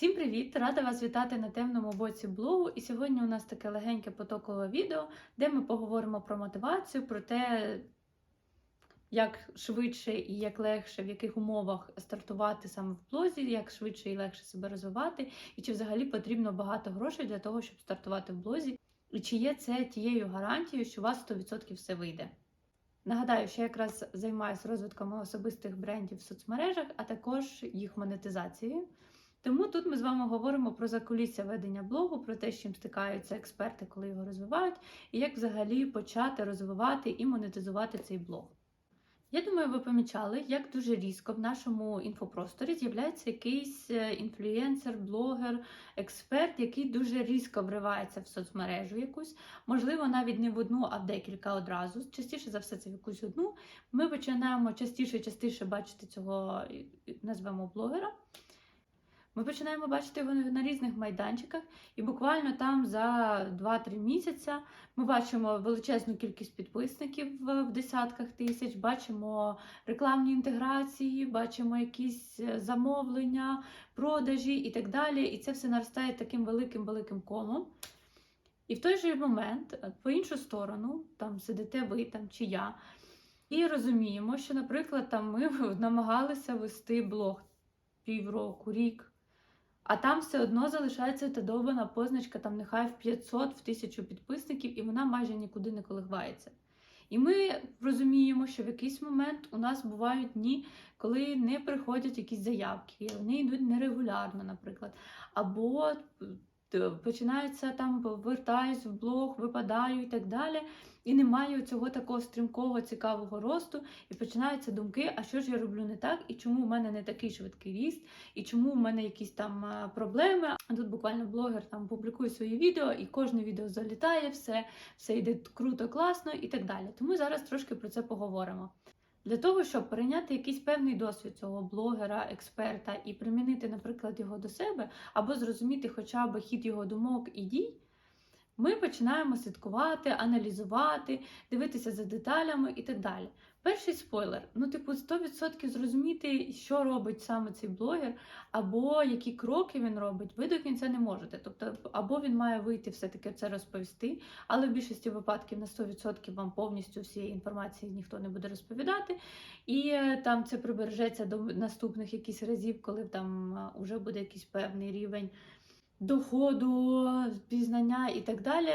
Всім привіт! Рада вас вітати на темному боці блогу. І сьогодні у нас таке легеньке потокове відео, де ми поговоримо про мотивацію, про те, як швидше і як легше, в яких умовах стартувати саме в блозі, як швидше і легше себе розвивати, і чи взагалі потрібно багато грошей для того, щоб стартувати в блозі, і чи є це тією гарантією, що у вас 100% все вийде. Нагадаю, що я якраз займаюся розвитком особистих брендів в соцмережах, а також їх монетизацією. Тому тут ми з вами говоримо про закулісся ведення блогу, про те, з чим стикаються експерти, коли його розвивають, і як взагалі почати розвивати і монетизувати цей блог. Я думаю, ви помічали, як дуже різко в нашому інфопросторі з'являється якийсь е, інфлюєнсер, блогер, експерт, який дуже різко вривається в соцмережу якусь, можливо, навіть не в одну, а в декілька одразу. Частіше за все, це в якусь одну. Ми починаємо частіше частіше бачити цього, назвемо блогера. Ми починаємо бачити його на різних майданчиках, і буквально там за 2-3 місяця ми бачимо величезну кількість підписників в десятках тисяч, бачимо рекламні інтеграції, бачимо якісь е, замовлення, продажі і так далі. І це все наростає таким великим-великим комом. І в той же момент, е, по іншу сторону, там сидите ви там чи я, і розуміємо, що, наприклад, там ми намагалися вести блог півроку, рік. А там все одно залишається та довбана позначка, там нехай в 500, в 1000 підписників, і вона майже нікуди не коливається. І ми розуміємо, що в якийсь момент у нас бувають дні, коли не приходять якісь заявки, вони йдуть нерегулярно, наприклад. Або починаються там, вертаюсь в блог, випадаю і так далі. І немає цього такого стрімкого, цікавого росту, і починаються думки, а що ж я роблю не так, і чому в мене не такий швидкий ріст, і чому в мене якісь там проблеми. А тут буквально блогер там публікує свої відео, і кожне відео залітає, все, все йде круто, класно і так далі. Тому зараз трошки про це поговоримо. Для того, щоб перейняти якийсь певний досвід цього блогера, експерта і примінити, наприклад, його до себе, або зрозуміти хоча б хід його думок і дій, ми починаємо слідкувати, аналізувати, дивитися за деталями і так далі. Перший спойлер: ну, типу, 100% зрозуміти, що робить саме цей блогер, або які кроки він робить, ви до кінця не можете. Тобто, або він має вийти все-таки це розповісти, але в більшості випадків на 100% вам повністю всієї інформації ніхто не буде розповідати. І е, там це прибережеться до наступних якісь разів, коли там вже буде якийсь певний рівень доходу, пізнання і так далі,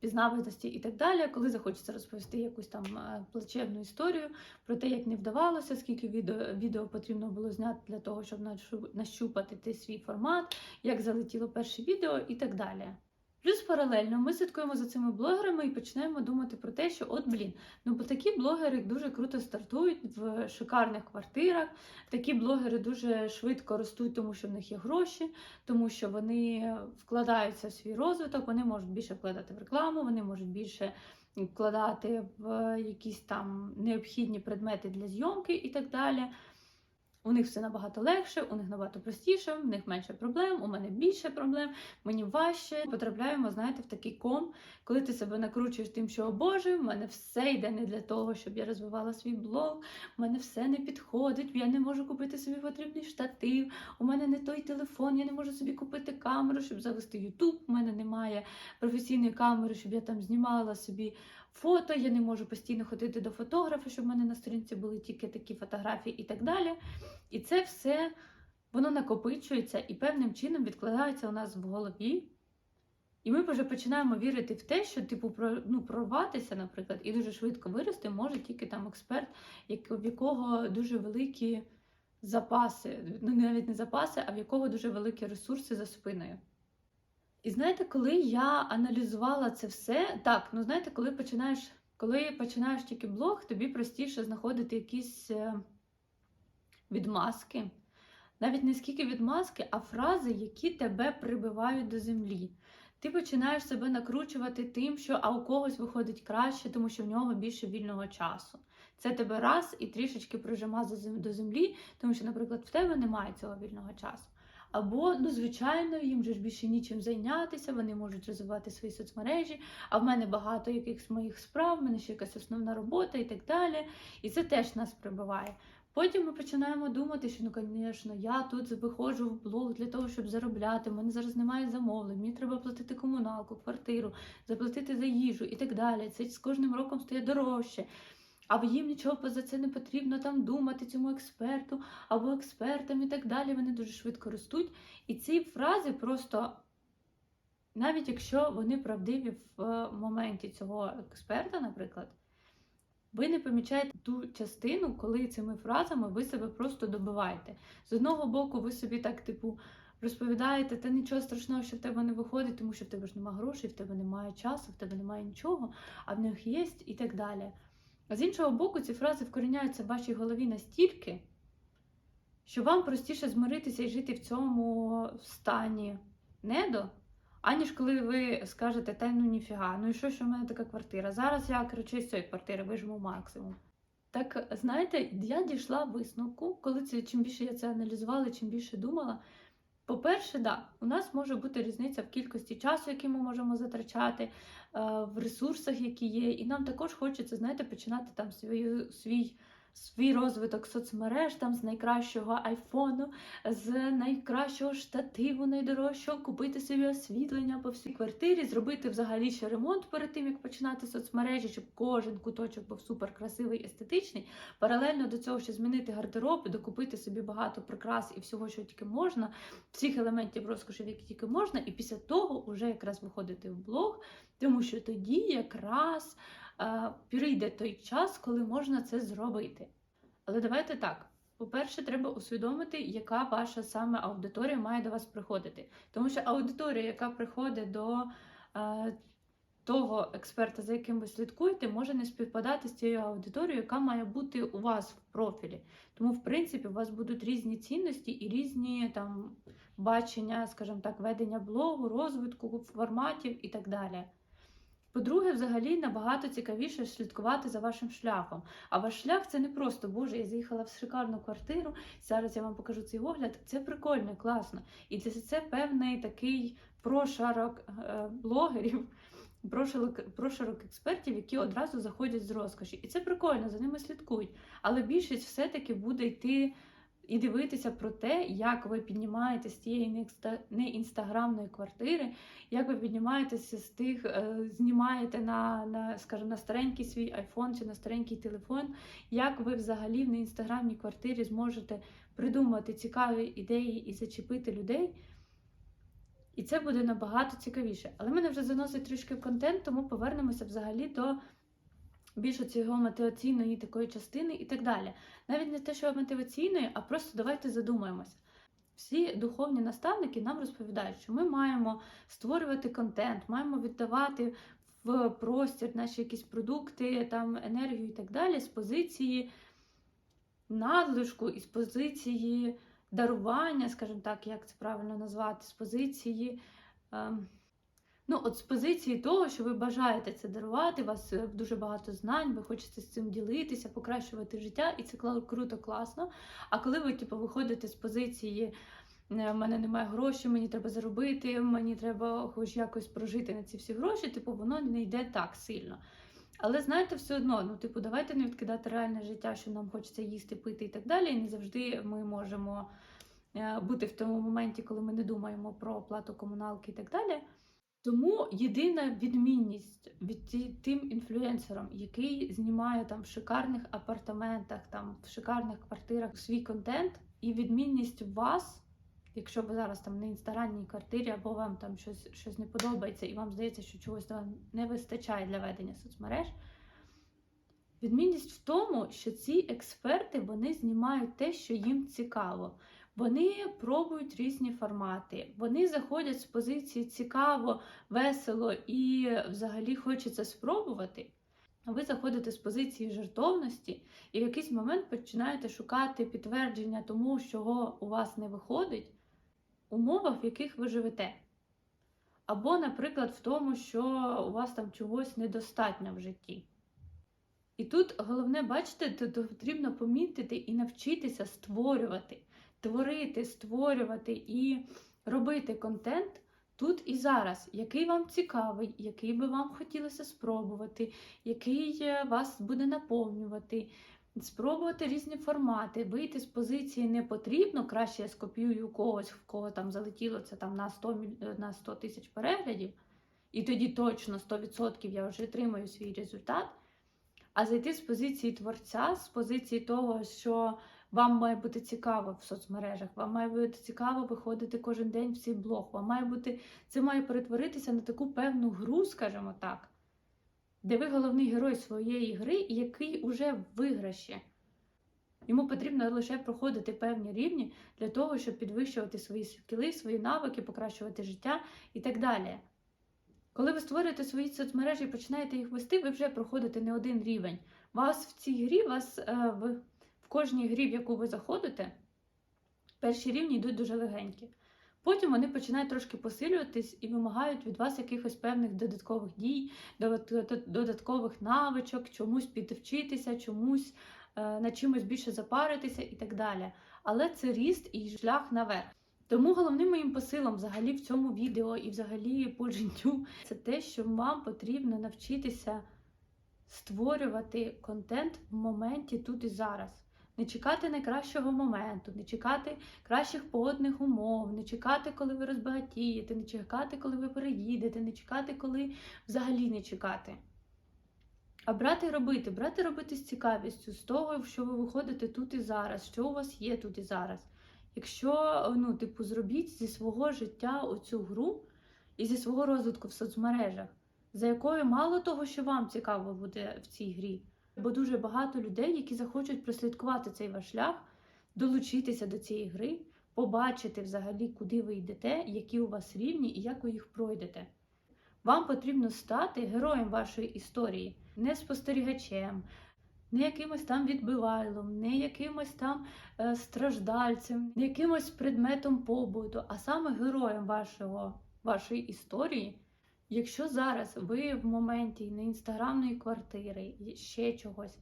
пізнаваності і так далі, коли захочеться розповісти якусь там е, плачевну історію про те, як не вдавалося, скільки відео відео потрібно було зняти для того, щоб нащупати свій формат, як залетіло перше відео і так далі. Плюс паралельно ми слідкуємо за цими блогерами і починаємо думати про те, що от блін, ну бо такі блогери дуже круто стартують в шикарних квартирах. Такі блогери дуже швидко ростуть, тому що в них є гроші, тому що вони вкладаються в свій розвиток, вони можуть більше вкладати в рекламу, вони можуть більше вкладати в якісь там необхідні предмети для зйомки і так далі. У них все набагато легше, у них набагато простіше, в них менше проблем, у мене більше проблем, мені важче. Потрапляємо, знаєте, в такий ком, коли ти себе накручуєш тим, що о Боже, в мене все йде не для того, щоб я розвивала свій блог, в мене все не підходить, я не можу купити собі потрібний штатив, у мене не той телефон, я не можу собі купити камеру, щоб завести Ютуб, у мене немає професійної камери, щоб я там знімала собі фото, я не можу постійно ходити до фотографа, щоб в мене на сторінці були тільки такі фотографії і так далі. І це все воно накопичується і певним чином відкладається у нас в голові. І ми вже починаємо вірити в те, що типу ну, прорватися, наприклад, і дуже швидко вирости може тільки там експерт, в якого дуже великі запаси, ну навіть не запаси, а в якого дуже великі ресурси за спиною. І знаєте, коли я аналізувала це все, так, ну знаєте, коли починаєш коли починаєш тільки блог, тобі простіше знаходити якісь е, відмазки. Навіть не скільки відмазки, а фрази, які тебе прибивають до землі. Ти починаєш себе накручувати тим, що а у когось виходить краще, тому що в нього більше вільного часу. Це тебе раз і трішечки прижима до землі, тому що, наприклад, в тебе немає цього вільного часу. Або, ну, звичайно, їм же ж більше нічим зайнятися, вони можуть розвивати свої соцмережі, а в мене багато якихось моїх справ, в мене ще якась основна робота і так далі. І це теж нас прибиває. Потім ми починаємо думати, що ну, звісно, я тут виходжу в блог для того, щоб заробляти. У мене зараз немає замовлень, мені треба платити комуналку, квартиру, заплатити за їжу і так далі. Це з кожним роком стає дорожче. Або їм нічого за це не потрібно там думати цьому експерту або експертам і так далі. Вони дуже швидко ростуть. І ці фрази просто, навіть якщо вони правдиві в е, моменті цього експерта, наприклад, ви не помічаєте ту частину, коли цими фразами ви себе просто добиваєте. З одного боку, ви собі так, типу, розповідаєте, та нічого страшного, що в тебе не виходить, тому що в тебе ж немає грошей, в тебе немає часу, в тебе немає нічого, а в них є і так далі. А з іншого боку, ці фрази вкоріняються в вашій голові настільки, що вам простіше змиритися і жити в цьому стані недо, аніж коли ви скажете, та ну ніфіга, ну і що, що в мене така квартира? Зараз я коротше, з цієї квартири вижму максимум. Так, знаєте, я дійшла висновку, коли це чим більше я це аналізувала, чим більше думала. По-перше, да, у нас може бути різниця в кількості часу, який ми можемо затрачати, е, в ресурсах, які є. І нам також хочеться, знаєте, починати там свою, свій, свій розвиток соцмереж там з найкращого айфону, з найкращого штативу, найдорожчого, купити собі освітлення по всій квартирі, зробити взагалі ще ремонт перед тим, як починати соцмережі, щоб кожен куточок був супер красивий, естетичний. Паралельно до цього ще змінити гардероб, докупити собі багато прикрас і всього, що тільки можна, всіх елементів розкошів, які тільки можна, і після того вже якраз виходити в блог, тому що тоді якраз прийде той час, коли можна це зробити. Але давайте так. По-перше, треба усвідомити, яка ваша саме аудиторія має до вас приходити. Тому що аудиторія, яка приходить до е, того експерта, за яким ви слідкуєте, може не співпадати з тією аудиторією, яка має бути у вас в профілі. Тому, в принципі, у вас будуть різні цінності і різні там бачення, скажімо так, ведення блогу, розвитку форматів і так далі. По-друге, взагалі набагато цікавіше слідкувати за вашим шляхом. А ваш шлях це не просто Боже, я заїхала в шикарну квартиру. Зараз я вам покажу цей огляд. Це прикольно, класно. І це, це певний такий прошарок е, блогерів, прошарок, прошарок експертів, які одразу заходять з розкоші. І це прикольно, за ними слідкують. Але більшість все-таки буде йти. І дивитися про те, як ви піднімаєтесь з тієї неінстаграмної квартири, як ви піднімаєтеся з тих, е, знімаєте на, на, скажімо, на старенький свій айфон чи на старенький телефон, як ви взагалі в неінстаграмній квартирі зможете придумати цікаві ідеї і зачепити людей. І це буде набагато цікавіше. Але мене вже заносить трішки в контент, тому повернемося взагалі до більше цього мотиваційної такої частини і так далі. Навіть не те, що мотиваційної, а просто давайте задумаємося. Всі духовні наставники нам розповідають, що ми маємо створювати контент, маємо віддавати в простір наші якісь продукти, там, енергію і так далі, з позиції надлишку і з позиції дарування, скажімо так, як це правильно назвати, з позиції. Ем, Ну, от з позиції того, що ви бажаєте це дарувати, у вас е, дуже багато знань, ви хочете з цим ділитися, покращувати життя, і це круто, класно. А коли ви типу, виходите з позиції, «Е, в мене немає грошей, мені треба заробити, мені треба хоч якось прожити на ці всі гроші, типу, воно не йде так сильно. Але знаєте, все одно, ну, типу, давайте не відкидати реальне життя, що нам хочеться їсти, пити і так далі. І не завжди ми можемо е, бути в тому моменті, коли ми не думаємо про оплату комуналки і так далі. Тому єдина відмінність від тим інфлюенсером, який знімає там в шикарних апартаментах, там в шикарних квартирах свій контент, і відмінність вас, якщо ви зараз там на інстаграмній квартирі, або вам там щось щось не подобається, і вам здається, що чогось вам не вистачає для ведення соцмереж. Відмінність в тому, що ці експерти вони знімають те, що їм цікаво. Вони пробують різні формати, вони заходять з позиції цікаво, весело і взагалі хочеться спробувати. Ви заходите з позиції жертовності і в якийсь момент починаєте шукати підтвердження тому, чого у вас не виходить, умовах, в яких ви живете. Або, наприклад, в тому, що у вас там чогось недостатньо в житті. І тут головне, бачите, тут потрібно помітити і навчитися створювати творити, створювати і робити контент тут і зараз, який вам цікавий, який би вам хотілося спробувати, який е, вас буде наповнювати, спробувати різні формати, вийти з позиції не потрібно, краще я скопіюю когось, в кого там залетіло це там на 100, міль- на 100 тисяч переглядів, і тоді точно 100% я вже отримаю свій результат. А зайти з позиції творця, з позиції того, що вам має бути цікаво в соцмережах, вам має бути цікаво виходити кожен день в цей блог, вам має бути, це має перетворитися на таку певну гру, скажімо так, де ви головний герой своєї гри, який уже в виграші. Йому потрібно лише проходити певні рівні для того, щоб підвищувати свої скіли, свої навики, покращувати життя і так далі. Коли ви створюєте свої соцмережі і починаєте їх вести, ви вже проходите не один рівень. Вас в цій грі, вас е, в, кожній грі, в яку ви заходите, перші рівні йдуть дуже легенькі. Потім вони починають трошки посилюватись і вимагають від вас якихось певних додаткових дій, додаткових навичок, чомусь підвчитися, чомусь е, на чимось більше запаритися і так далі. Але це ріст і шлях наверх. Тому головним моїм посилом взагалі в цьому відео і взагалі по життю це те, що вам потрібно навчитися створювати контент в моменті тут і зараз. Не чекати найкращого моменту, не чекати кращих погодних умов, не чекати, коли ви розбагатієте, не чекати, коли ви переїдете, не чекати, коли взагалі не чекати. А брати і робити, брати і робити з цікавістю, з того, що ви виходите тут і зараз, що у вас є тут і зараз. Якщо, ну, типу, зробіть зі свого життя оцю гру і зі свого розвитку в соцмережах, за якою мало того, що вам цікаво буде в цій грі, бо дуже багато людей, які захочуть прослідкувати цей ваш шлях, долучитися до цієї гри, побачити взагалі, куди ви йдете, які у вас рівні і як ви їх пройдете. Вам потрібно стати героєм вашої історії, не спостерігачем, не якимось там відбивайлом, не якимось там е, страждальцем, не якимось предметом побуту, а саме героєм вашого, вашої історії. Якщо зараз ви в моменті не інстаграмної квартири, і ще чогось,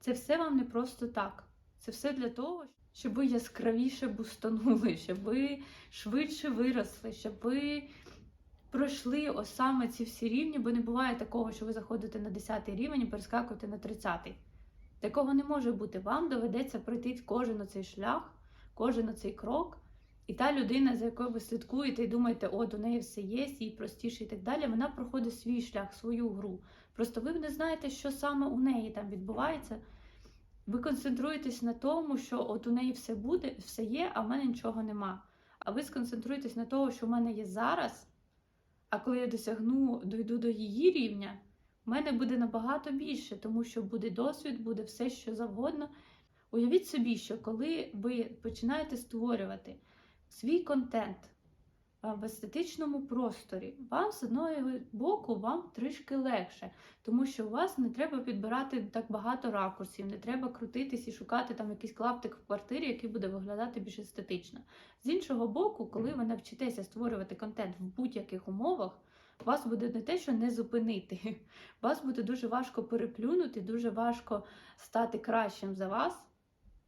це все вам не просто так. Це все для того, щоб ви яскравіше бустанули, щоб ви швидше виросли, щоб ви пройшли ось саме ці всі рівні, бо не буває такого, що ви заходите на 10 рівень і перескакуєте на 30. Такого не може бути. Вам доведеться пройти кожен оцей шлях, кожен оцей крок. І та людина, за якою ви слідкуєте і думаєте, от у неї все є, їй простіше і так далі, вона проходить свій шлях, свою гру. Просто ви не знаєте, що саме у неї там відбувається. Ви концентруєтесь на тому, що от у неї все буде, все є, а в мене нічого нема. А ви сконцентруєтесь на тому, що в мене є зараз. А коли я досягну, дойду до її рівня, в мене буде набагато більше, тому що буде досвід, буде все, що завгодно. Уявіть собі, що коли ви починаєте створювати свій контент в естетичному просторі, вам з одного боку вам трішки легше, тому що у вас не треба підбирати так багато ракурсів, не треба крутитись і шукати там якийсь клаптик в квартирі, який буде виглядати більш естетично. З іншого боку, коли ви навчитеся створювати контент в будь-яких умовах, вас буде не те, що не зупинити. Вас буде дуже важко переплюнути, дуже важко стати кращим за вас,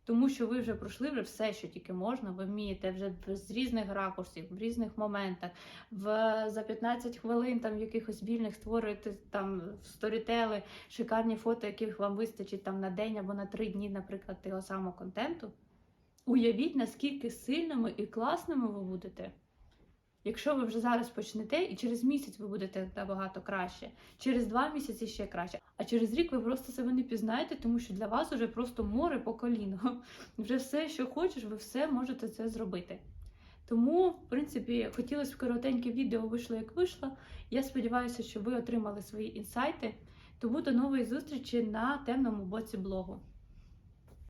тому що ви вже пройшли вже все, що тільки можна. Ви вмієте вже з різних ракурсів, в різних моментах. В за 15 хвилин там якихось вільних створюєте там сторітели шикарні фото, яких вам вистачить там на день або на три дні, наприклад, того самого контенту. Уявіть, наскільки сильними і класними ви будете. Якщо ви вже зараз почнете, і через місяць ви будете набагато краще, через два місяці ще краще, а через рік ви просто себе не пізнаєте, тому що для вас вже просто море по коліно. Вже все, що хочеш, ви все можете це зробити. Тому, в принципі, хотілося б коротеньке відео вийшло, як вийшло. Я сподіваюся, що ви отримали свої інсайти. Тому до нової зустрічі на темному боці блогу.